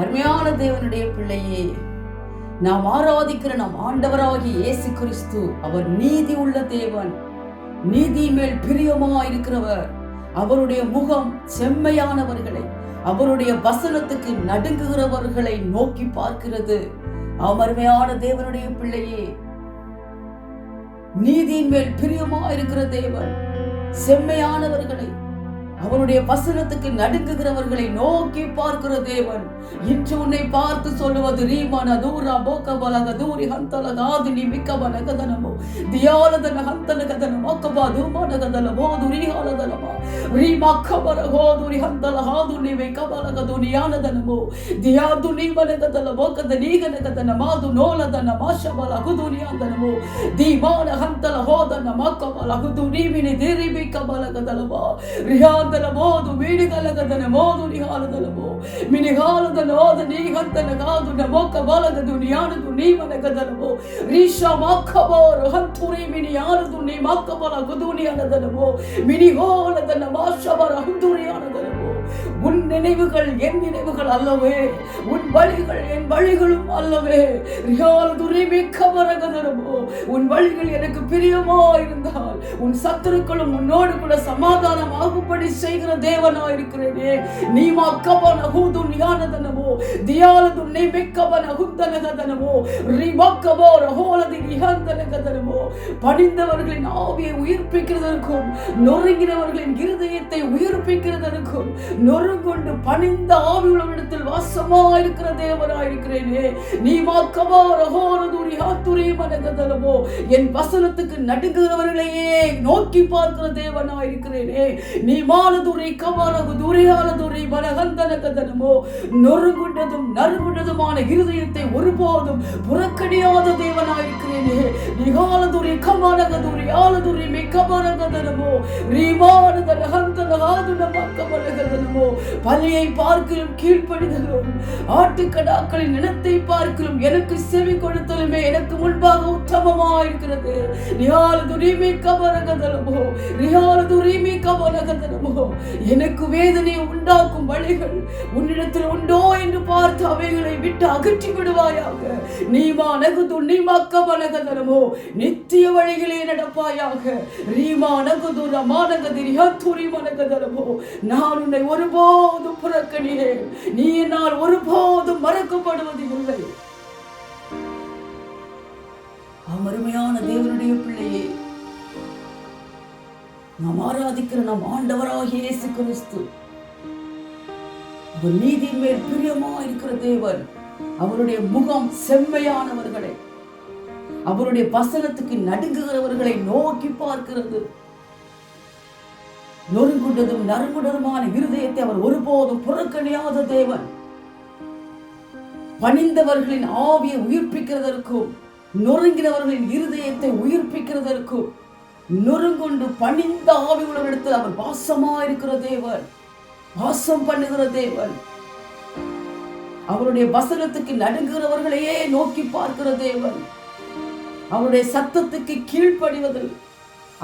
அருமையான தேவனுடைய பிள்ளையே நாம் ஆராதிக்கிற நம் ஆண்டவராகிய இயேசு கிறிஸ்து அவர் நீதி உள்ள தேவன். நீதி மேல் பிரியமா இருக்கிறவர் அவருடைய முகம் செம்மையானவர்களை அவருடைய வசனத்துக்கு நடுங்குகிறவர்களை நோக்கி பார்க்கிறது. அமர்மையான தேவனுடைய பிள்ளையே நீதியின் மேல் பிரியமா இருக்கிற தேவன் செம்மையானவர்களை அவனுடைய வசனத்துக்கு நடுங்குகிறவர்களை நோக்கி பார்க்கிற தேவன். இன்று உன்னை பார்த்து சொல்லுவது ரீமான தூரா போக்க பலக தூரி ஹந்தல காது நீ மிக்க பலகதனமோ தியாலதன ஹந்தல கதன மோக்கபா தூமான கதல போது ரீஹாலதனமா ரீமா கபர ஹோதுரி ஹந்தல ஹாது நீ மிக்க பலக துனியானதனமோ தியாது நீ பலகதல போக்கத நீகனகதன மாது நோலதன மாஷபல குதுனியாந்தனமோ தீமான ஹந்தல ஹோதன மக்கபல குதுனி வினி திரிபிக்க பலகதலமா ரியான் ಮೋದು ಮೀನಿಗಲಗದನ ಮೋದು ನಿಹಾಲದಲಮೋ ಮಿನಿಗಾಲದನ ಹೋದ ನೀ ಹಂತನ ಕಾದು ನ ಮೊಕ್ಕ ಬಲಗದು ನಿಯಾನದು ನೀ ಮನಗದಲಮೋ ರೀಶ ಮಕ್ಕಬೋರು ಹಂತುರಿ ಮಿನಿ ಯಾನದು ನೀ ಮಕ್ಕಬಲ ಗುದುನಿಯಾನದಲಮೋ ಮಿನಿಗೋಲದನ ಮಾಶಬರ ಹುದುರಿಯಾನದಲಮೋ உன் நினைவுகள் என் நினைவுகள் அல்லவே உன் வழிகள் என் வழிகளும் அல்லவே. உன் வழிகள் எனக்கு பிரியமா இருந்தால் உன் சத்துருக்களும் உன்னோடு கூட சமாதானம் ஆகும்படி செய்கிற தேவனா இருக்கிறேனே நீ மக்கபன ஹூதுன் யானதனமோ தியாலது நீ மிக்கபன ஹுந்தனகதனமோ ரிமக்கபோ ரகோலது நிகந்தனகதனமோ பணிந்தவர்களின் ஆவியை உயிர்ப்பிக்கிறதற்கும் நொறுங்கினவர்களின் இருதயத்தை உயிர்ப்பிக்கிறதற்கும் நொறு கொண்டு பணிந்த ஆவியுள்ளவரிடத்தில் வாசமா இருக்கிற தேவனா இருக்கிறேனே நீ மாக்கவா ரகோரதுரி ஹாத்துரி மனகதலமோ என் வசனத்துக்கு நடுங்குகிறவர்களையே நோக்கி பார்க்கிற தேவனா இருக்கிறேனே நீ மானதுரை கமரகு துரியானதுரை மனகந்தனகதனமோ நொறுங்குண்டதும் நறுங்குண்டதுமான இருதயத்தை ஒருபோதும் புறக்கணியாத தேவனா இருக்கிறேனே நிகாலதுரி கமானகதுரி ஆலதுரி மிக்கமனகதனமோ ரீமானதன ஹந்தன ஆதுன பார்க்கலும் கீழ்ப்படிதலும் ஆட்டுக்கடாக்களின் இனத்தை பார்க்கலும் எனக்கு செவி கொடுத்தலுமே எனக்கு முன்பாக உத்தமமா இருக்கிறது நியால துரிமி கபரகதலமோ நியால துரிமி கபரகதலமோ எனக்கு வேதனை உண்டாக்கும் வழிகள் உன்னிடத்தில் உண்டோ என்று பார்த்து அவைகளை விட்டு அகற்றி விடுவாயாக. நீமா நகுது நீமா கபலகதலமோ நித்திய வழிகளே நடப்பாயாக. ரீமா நகுது ரமானகதிரி ஹத்துரி மனகதலமோ நான் உன்னை ஒருபோது ஒருபோதும் புறக்கணியேன் நீ என்னால் ஒருபோதும் மறக்கப்படுவது இல்லை. அருமையான தேவனுடைய பிள்ளையே நாம் ஆராதிக்கிற நம் ஆண்டவராக இயேசு கிறிஸ்து அவர் நீதியின் மேல் பிரியமா இருக்கிற தேவன் அவருடைய முகம் செம்மையானவர்களை அவருடைய வசனத்துக்கு நடுங்குகிறவர்களை நோக்கி பார்க்கிறது. நொறுங்குண்டதும் நறுங்குண்டதுமான இருதயத்தை அவர் ஒருபோதும் புறக்கணியாத தேவன். பணிந்தவர்களின் ஆவியை உயிர்ப்பிக்கிறதற்கும் நொறுங்கினவர்களின் இருதயத்தை உயிர்ப்பிக்கிறதற்கும் நொறுங்குண்டு பணிந்த ஆவி உள்ளவரிடத்தில் அவர் வாசமா இருக்கிற தேவன் வாசம் பண்ணுகிற தேவன். அவருடைய வசனத்துக்கு நடுங்குகிறவர்களையே நோக்கி பார்க்கிற தேவன். அவருடைய சத்தத்துக்கு கீழ்ப்படிவது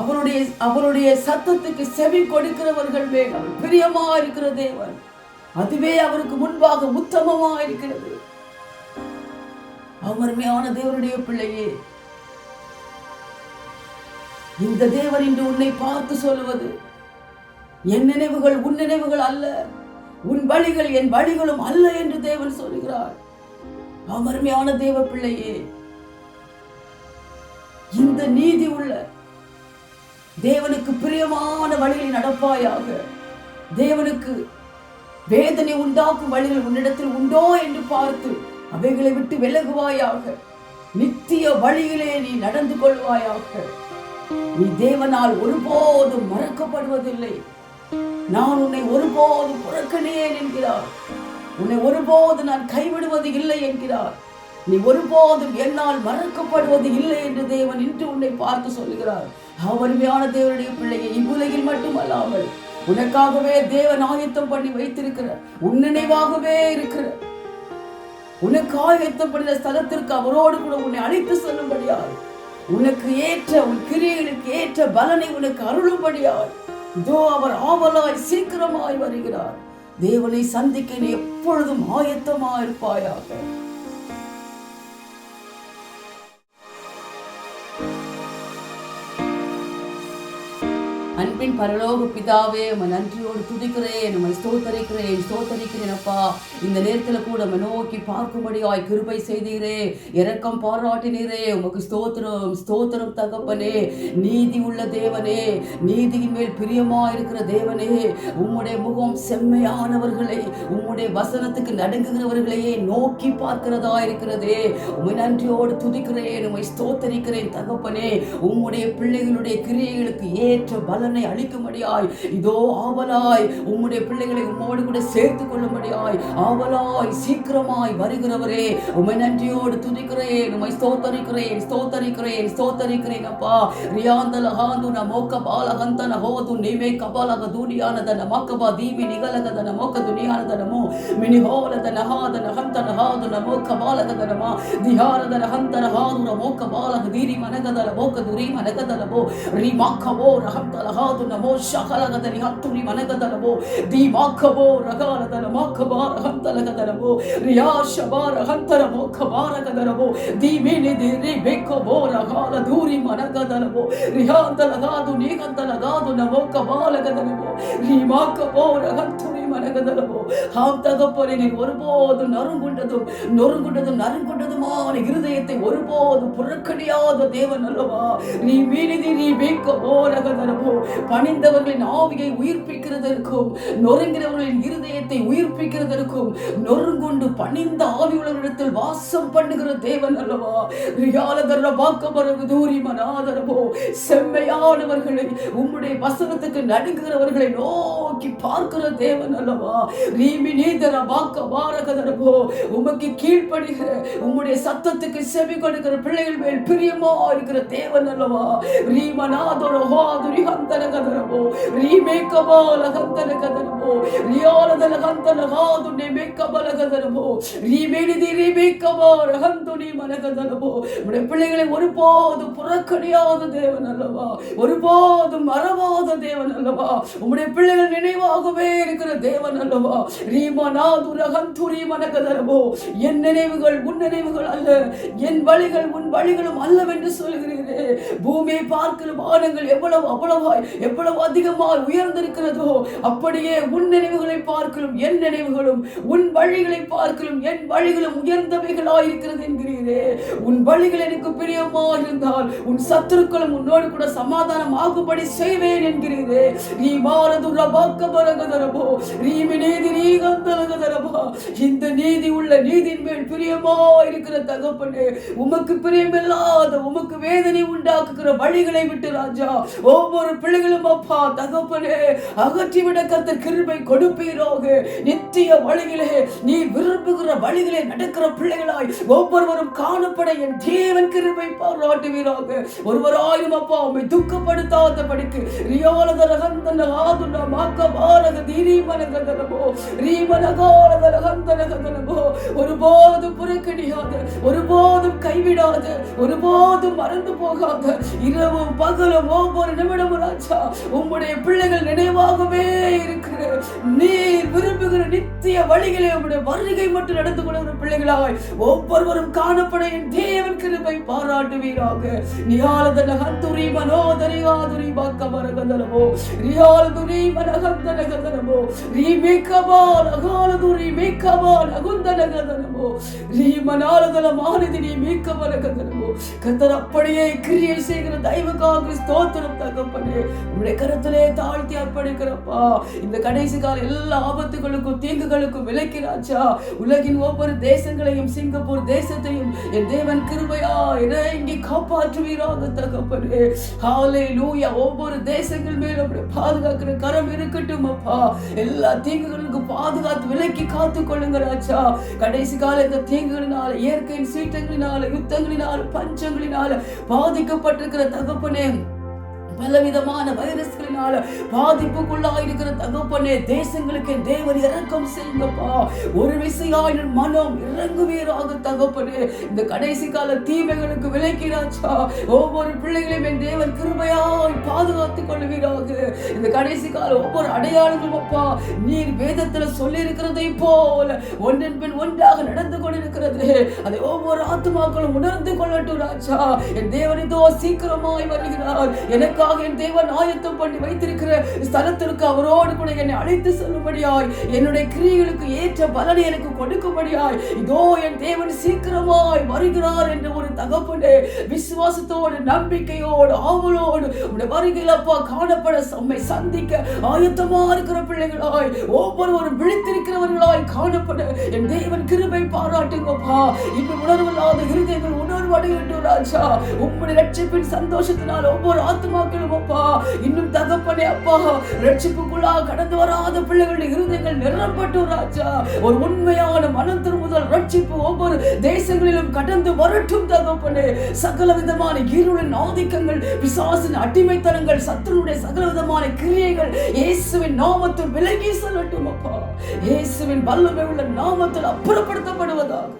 அவருடைய அவருடைய சத்தத்துக்கு செவி கொடுக்கிறவர்கள் மேல் அவர் பிரியமா இருக்கிற தேவன். அதுவே அவருக்கு முன்பாக உத்தமமா இருக்கிறது. அமர்மையான தேவனுடைய பிள்ளையே இந்த தேவன் இன்று உன்னை பார்த்து சொல்லுவது என் நினைவுகள் உன் நினைவுகள் அல்ல உன் வழிகள் என் வழிகளும் அல்ல என்று தேவன் சொல்கிறார். அமர்மையான தேவ பிள்ளையே இந்த நீதி உள்ள தேவனுக்கு பிரியமான வழியில் நடப்பாயாக. தேவனுக்கு வேதனை உண்டாக்கும் வழிகள் உன்னிடத்தில் உண்டோ என்று பார்த்து அவைகளை விட்டு விலகுவாயாக. நித்திய வழியிலே நீ நடந்து கொள்வாயாக. நீ தேவனால் ஒருபோதும் மறக்கப்படுவதில்லை. நான் உன்னை ஒருபோதும் புறக்கணேன் என்கிறார். உன்னை ஒருபோது நான் கைவிடுவது இல்லை என்கிறார். நீ ஒருபோதும் என்னால் மறக்கப்படுவது இல்லை என்று தேவன் இன்று உன்னை பார்த்து சொல்லுகிறார். அவருமையான தேவனுடைய பிள்ளையை இவ்வுலகில் மட்டுமல்லாமல் உனக்காகவே தேவன் ஆயத்தம் பண்ணி வைத்திருக்கிற உன் நினைவாகவே இருக்கிற உனக்கு ஆயத்தம் பண்ணின ஸ்தலத்திற்கு அவரோடு கூட உன்னை அழைத்து செல்லும்படியார் உனக்கு ஏற்ற உன் கிரியைகளுக்கு ஏற்ற பலனை உனக்கு அருளும்படியார் இதோ அவர் ஆவலாய் சீக்கிரமாய் வருகிறார். தேவனை சந்திக்க நீ எப்பொழுதும் ஆயத்தமா அன்பின் பரலோக பிதாவே உம்மை நன்றியோடு துதிக்கிறேன் உம்மை ஸ்தோத்தரிக்கிறேன் ஸ்தோத்தரிக்கிறேன் அப்பா. இந்த நேரத்தில் கூட உம்மை நோக்கி பார்க்கும்படியாய் கிருபை செய்தீரே இரக்கம் பாராட்டினீரே உமக்கு ஸ்தோத்திரம் ஸ்தோத்திரம் தகப்பனே. நீதி உள்ள தேவனே நீதியின் மேல் பிரியமா இருக்கிற தேவனே உம்முடைய முகம் செம்மையானவர்களை உம்முடைய வசனத்துக்கு நடுங்குகிறவர்களையே நோக்கி பார்க்கிறதா இருக்கிறதே உமை நன்றியோடு துதிக்கிறேன் உமை ஸ்தோத்தரிக்கிறேன் தகப்பனே. உம்முடைய பிள்ளைகளுடைய கிரியைகளுக்கு ஏற்ற பலன் உன்னை அழிக்கும்படியாய். இதோ ஆவலாய் உம்முடைய பிள்ளைகளை உம்மோடு கூட சேர்த்து கொள்ளும்படியாய். ஆவலாய் சீக்கிரமாய் வருகிறவரே உமை நன்றியோடு துதிக்கிறேன் உமை ஸ்தோத்தரிக்கிறேன் ஸ்தோத்தரிக்கிறேன் ஸ்தோத்தரிக்கிறேன் அப்பா. ரியாந்தல ஹாந்துன மோக்க பாலகந்தன ஹோது நீவே கபாலக தூடியானதன மக்கபா தீவி நிகலகதன மோக்க துணியானதனமோ மினி ஹோலதன ஹாதன ஹந்தன ஹாதுன மோக்க பாலகதனமா திஹாரதன ஹந்தன ஹாதுன மோக்க பாலக தீரி மனகதல மோக்க துரி மனகதலவோ ரிமாக்கவோ ரஹந்தல ragadu namo shakalagada rihanturi managadalamo dimakabo ragalada namakaba rahantalagadalamo riya shabara hantaramo kabaragadalamo dimini diri bekabo ragala duri managadalamo rihantalagadu nigandalagadu namo kabalagada namo rimakabo rahantu மனகதலமோ ஆம் தகப்பனே நீர் ஒருபோதும் நறுங்குண்டதும் நொறுங்குண்டதும் நறுங்குண்டதுமான இருதயத்தை ஒருபோது புறக்கணியாத தேவன் அல்லவா? நீ மீனிதி நீ வீக்கமோ ரகதரமோ பணிந்தவர்களின் ஆவியை உயிர்ப்பிக்கிறதற்கும் நொறுங்கிறவர்களின் இருதயத்தை இருதயத்தை உயிர்ப்பிக்கிறதற்கும் நொறுங்குண்டு பணிந்த ஆவியுள்ளவரிடத்தில் வாசம் பண்ணுகிற தேவன் அல்லவா? ரியாலதர வாக்கமரவு தூரி மனாதரவோ செம்மையானவர்களை உம்முடைய வசனத்துக்கு நடுங்குகிறவர்களை நோக்கி பார்க்கிற தேவன் அல்லவா? ரீமி நீதர வாக்க பாரகதரவோ உமக்கு கீழ்ப்படுகிற உம்முடைய சத்தத்துக்கு செவி கொடுக்கிற பிள்ளைகள் மேல் பிரியமா இருக்கிற தேவன் அல்லவா? ரீமநாதர ஹாதுரி ஹந்தனகதரவோ ரீமேக்கபால ஹந்தனகதரவோ ரியாலதல ஹந்தன ஹாது நெமேக்கபலகதரவோ ரீமேனிதி ரகந்துனி ஹந்துனி மனகதரவோ உம்முடைய பிள்ளைகளை ஒருபோதும் புறக்கணியாத தேவன் அல்லவா? ஒருபோதும் மறவாத தேவன் அல்லவா? உம்முடைய பிள்ளைகள் நினைவாகவே இருக்கிற தேவன் அல்லவா? ரீமநாதுரகந்துரி மனகதரவோ என் நினைவுகள் உன் நினைவுகள் அல்ல. என் வழிகள் உன் வழிகளும் அல்லவென்று இருக்கிறது. பூமியை பார்க்கிற வானங்கள் எவ்வளவு அவ்வளவாய் எவ்வளவு அதிகமாய் உயர்ந்திருக்கிறதோ அப்படியே உன் நினைவுகளை பார்க்கலும் என் நினைவுகளும் உன் வழிகளை பார்க்கலும் என் வழிகளும் உயர்ந்தவைகளாய் இருக்கிறது என்கிறீரே. உன் வழிகள் எனக்கு பிரியமாக இருந்தால் உன் சத்துருக்களும் உன்னோடு கூட சமாதானம் ஆகும்படி செய்வேன் என்கிறீரே. நீ மாறது ரபாக்க பரகதரபோ ரீமி நீதி நீ நீகந்தலகதரபா இந்த நீதி உள்ள நீதியின் மேல் பிரியமா இருக்கிற தகப்பனே உமக்கு பிரியமில்லாத உமக்கு வேதனை உண்டாக்குகிற வழிகளை விட்டு ராஜா. ஒவ்வொரு பிள்ளைகளும் அப்பா தகப்பனே அகற்றிவிட கத்த கிருபை கொடுப்பீராக. நித்திய வழிகளே நீ விரும்புகிற வழிகளை நடக்கிற பிள்ளைகளாய் ஒவ்வொருவரும் காணப்பட என் தேவன் கிருபை பாராட்டுவீராக. ஒருவராயும் அப்பா உண்மை துக்கப்படுத்தாத படிக்கு ரியோலத ரகந்தன ஆதுன மாக்க பாலக தீரி மனகதனமோ ரீமனகாலத ஒருபோதும் புறக்கணியாத ஒருபோதும் கைவிடாத ஒருபோதும் மறந்து போகாத. இரவும் பகலும் ஒவ்வொரு நிமிடமும் ராஜா உம்முடைய பிள்ளைகள் நினைவாகவே இருக்கிற நீர் விரும்புகிற நித்திய வழிகளே உம்முடைய வருகை மட்டும் நடந்து கொள்கிற பிள்ளைகளாய் ஒவ்வொருவரும் காணப்பட என் தேவன் கிருபை பாராட்டுவீராக. நியாலதன ஹந்துரி மனோதரியாதுரி பாக்க மரகதனமோ ரியாலதுரி மனகந்தனகதனமோ ரீமேக்கபால் அகாலதுரி மேக்கபால் அகுந்தனகதனமோ ரீமனாலதன மானதி நீ மீக்க மரகதனமோ கத்தர் அப்படியே கிரியல் செய்கிற தெய்வக்காக ஸ்தோத்திரம் தகப்பனே. உங்களுடைய கரத்திலே தாழ்த்தி அர்ப்பணிக்கிறப்பா. இந்த கடைசி கால எல்லா ஆபத்துகளுக்கும் தீங்குகளுக்கும் விளக்கிறாச்சா உலகின் ஒவ்வொரு தேசங்களையும் சிங்கப்பூர் தேசத்தையும் என் தேவன் கிருபையா இறங்கி காப்பாற்றுவீராக தகப்பனே. ஹாலே லூயா ஒவ்வொரு தேசங்கள் மேலும் அப்படி பாதுகாக்கிற கரம் இருக்கட்டும் அப்பா. எல்லா தீங்குகளுக்கும் பாதுகாத்து விலக்கி காத்து கொள்ளுங்கிறாச்சா கடைசி கால இந்த தீங்குகளினால இயற்கையின் சீட்டங்களினால யுத்தங்களினால பஞ்சங்களினால பாதிக்கப்பட்டிருக்கிற தகப்பனே. பலவிதமான வைரஸ்களினால பாதிப்புக்குள்ளாயிருக்கிற தகப்பனே தேசங்களுக்கு என் தேவன் இறக்கம் செய்யுங்கப்பா. ஒரு விசையாய் மனம் இறங்குவீராக தகப்பனே. இந்த கடைசி கால தீமைகளுக்கு விளக்கிறாச்சா ஒவ்வொரு பிள்ளைகளையும் என் தேவன் கிருபையாய் பாதுகாத்துக் கொள்வீராக இந்த கடைசி கால ஒவ்வொரு அடையாளங்களும் அப்பா நீர் வேதத்துல சொல்லி இருக்கிறதை போல ஒன்றின் பின் ஒன்றாக நடந்து கொண்டிருக்கிறது. அதை ஒவ்வொரு ஆத்துமாக்களும் உணர்ந்து கொள்ளட்டும் ராஜா. என் தேவன் இதோ சீக்கிரமாய் வருகிறார். எனக்காக என் தேவன் ஆயத்தம் பண்ணி வைத்திருக்கிற ஸ்தலத்திற்கு அவரோடு கூட என்னை அழைத்து செல்லும்படியாய் என்னுடைய கிரியைகளுக்கு ஏற்ற பலனை எனக்கு கொடுக்கும்படியாய் இதோ என் தேவன் சீக்கிரமாய் வருகிறார் என்ற ஒரு தகப்பனே விசுவாசத்தோடு நம்பிக்கையோடு ஆவலோடு உடைய வருகையில் அப்பா காணப்பட நம்மை சந்திக்க ஆயத்தமா இருக்கிற பிள்ளைகளாய் ஒவ்வொருவரும் விழித்திருக்கிறவர்களாய் காணப்பட என் தேவன் கிருபை பாராட்டுங்கப்பா. இன்னும் உணர்வில்லாத இருதயங்கள் உணர்வடையட்டும் ராஜா. உம்முடைய ரட்சிப்பின் சந்தோஷத்தினால் ஒவ்வொரு ஆத்மாக்களும் அப்பா இன்னும் தகப்பனே அப்பா ரட்சிப்புக்குள்ளா கடந்து வராத பிள்ளைகளுடைய இருதயங்கள் நிரம்பட்டும் ராஜா. ஒரு உண்மையான மனம் திரும்புதல் ரட்சிப்பு ஒவ்வொரு தேசங்களிலும் கடந்து வரட்டும் தகப்பனே. சகல விதமான இருளின் ஆதிக்கங்கள் பிசாசின் அடிமைத்தனங்கள் சத்துருடைய சகல விதமான கிரியைகள் இயேசுவின் நாமத்தில் விலகி செல்லட்டும் அப்பா. இயேசுவின் வல்லமை உள்ள நாமத்தில் அப்புறப்படுத்தப்படுவதாக.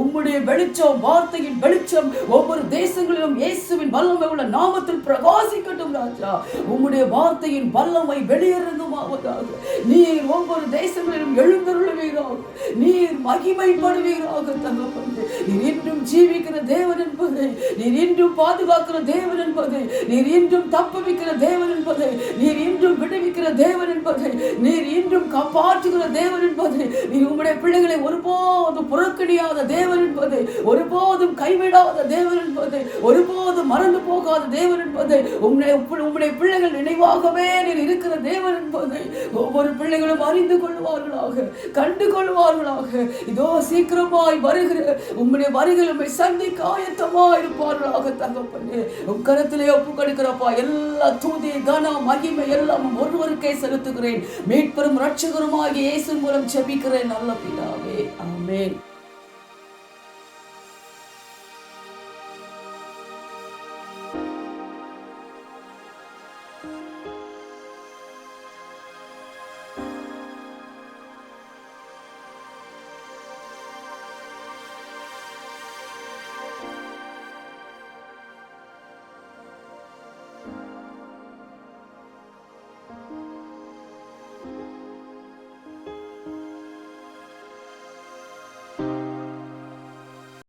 உம்முடைய வெளிச்சம் வார்த்தையின் வெளிச்சம் ஒவ்வொரு தேசங்களிலும் இயேசுவின் வல்லமை உள்ள நாமத்தில் பிரகாசிக்கட்டும் ராஜா. உம்முடைய வார்த்தையின் வல்லமை வெளியிறங்குமாவதாக நீர் ஒவ்வொரு தேசங்களிலும் எழுந்தருளுவீராக. நீர் மகிமைப்படுவீராக தகப்பனே. நீர் இன்றும் ஜீவிக்கிற தேவன் என்பதை. நீர் இன்றும் பாதுகாக்கிற தேவன் என்பதை. நீர் இன்றும் தப்புவிக்கிற தேவன் என்பதை. நீர் இன்றும் விடுவிக்கிற தேவன் என்பதை. நீர் இன்றும் காப்பாற்றுகிற தேவன் என்பதை. நீர் உங்களுடைய பிள்ளைகளை ஒருபோதும் புறக்கணியாத தேவன் என்பதை. ஒருபோதும் கைவிடாத தேவன் என்பது ஒருபோதும் மறந்து போகாத தேவன் என்பதை உம்முடைய உம்முடைய பிள்ளைகள் நினைவாகவே நீர் இருக்கிற தேவன் என்பது ஒவ்வொரு பிள்ளைகளும் அறிந்து கொள்வார்களாக கண்டு கொள்வார்களாக இதோ சீக்கிரமாய் வருகிற உம்முடைய வருகிற உம்மை சந்திக்க ஆயத்தமா இருப்பார்களாக தங்கப்பண்ணு உம் கரத்திலே ஒப்பு கொடுக்கிறப்பா எல்லா தூதி கன மகிமை எல்லாம் ஒருவருக்கே செலுத்துகிறேன். மீட்பெரும் ரட்சகருமாகி இயேசு மூலம் செபிக்கிறேன் நல்ல பிதாவே. ஆமேன்.